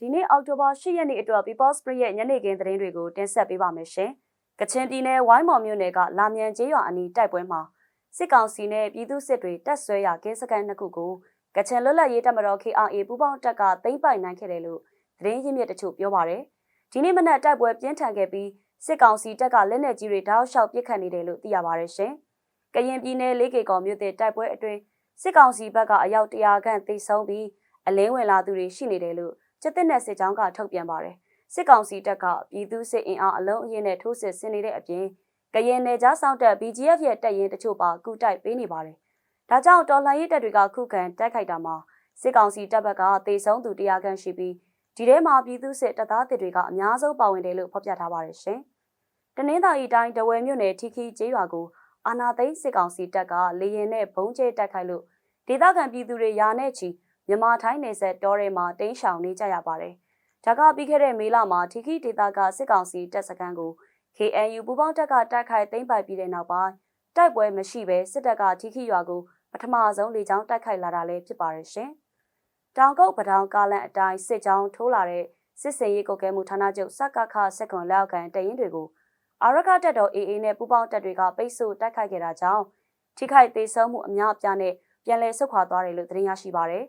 ဒီနေ့အောက်တိုဘာ10ရက်နေ့အတွက် People Spirit ရဲ့ညနေခင်းသတင်းတွေကိုတင်ဆက်ပေးပါမယ်ရှင်။ကချင်ပြည်နယ်ဝိုင်းမော်မြို့နယ်ကလာမြန်ကျေးရွာအနီးတိုက်ပွဲမှာစစ်ကောင်စီနဲ့ပြည်သူစစ်တွေတပ်ဆွဲရာကင်းစခန်းနှစ်ခုကိုကချင်လွတ်လပ်ရေးတပ်မတော် KRA ပူးပေါင်းတပ်ကသိမ်းပိုက်နိုင်ခဲ့တယ်လို့သတင်းရင်းမြစ်တချို့ပြောပါရယ်။ဒီနေ့မနက်တိုက်ပွဲပြင်းထန်ခဲ့ပြီးစစ်ကောင်စီတပ်ကလက်နက်ကြီးတွေတောက်လျှောက်ပစ်ခတ်နေတယ်လို့သိရပါရယ်ရှင်။ကရင်ပြည်နယ်လေးကေကော်မြို့တဲ့တိုက်ပွဲအတွင်းစစ်ကောင်စီဘက်ကအယောက်100ခန့်သေဆုံးပြီးအလင်းဝင်လာသူတွေရှိနေတယ်လို့ စစ်တပ်နဲ့စစ်ကြောင်းကထုတ်ပြန်ပါတယ်။စစ်ကောင်စီတပ်ကပြည်သူစစ်အင်အားအလုံးအရင်နဲ့ထိုးစစ်ဆင်နေတဲ့အပြင်ကရင်နယ်ကြားဆောင်တပ် BGF ရဲ့တပ်ရင်းတချို့ပါကူတိုက်ပေးနေပါတယ်။ဒါကြောင့်တော်လှန်ရေးတပ်တွေကခုခံတိုက်ခိုက်တာမှာစစ်ကောင်စီတပ်ဘက်ကတေဆုံးသူတရားခန့်ရှိပြီးဒီထဲမှာပြည်သူစစ်တပ်သားတွေတွေကအများဆုံးပါဝင်တယ်လို့ဖော်ပြထားပါတယ်ရှင်။တနင်္သာရီတိုင်းတဝယ်မြို့နယ်ထီခီကျေးရွာကိုအာနာသိန်းစစ်ကောင်စီတပ်ကလေရင်နဲ့ဘုံကျဲတိုက်ခိုက်လို့ဒေသခံပြည်သူတွေယာနဲ့ချီ မြန်မာထိုင်းနယ်စပ်တောထဲမှာတိမ်းရှောင်နေကြရပါတယ်။ဒါကပြီးခဲ့တဲ့မေလမှာထီခိဒေသကစစ်ကောင်စီတပ်စခန်းကို KNU ပူးပေါင်းတပ်ကတိုက်ခိုက်သိမ်းပိုက်ပြီးတဲ့နောက်ပိုင်းတိုက်ပွဲမရှိဘဲစစ်တပ်ကထီခိရွာကိုပထမဆုံးလေကြောင်းတိုက်ခိုက်လာတာလည်းဖြစ်ပါတယ်ရှင်။တောင်ကုတ်ပထောင်ကားလန်အတိုင်းစစ်ကြောင်းထိုးလာတဲ့စစ်စင်ရေးကုတ်ကဲမှုဌာနချုပ်စကခစက်ကွန်လောက်ကန်တရင်တွေကိုအာရကတပ်တော် AA နဲ့ပူးပေါင်းတပ်တွေကပိတ်ဆို့တိုက်ခိုက်ခဲ့တာကြောင့်ထိခိုက်သေးဆုံးမှုအများအပြားနဲ့ပြန်လည်ဆုတ်ခွာသွားတယ်လို့သတင်းရရှိပါရယ်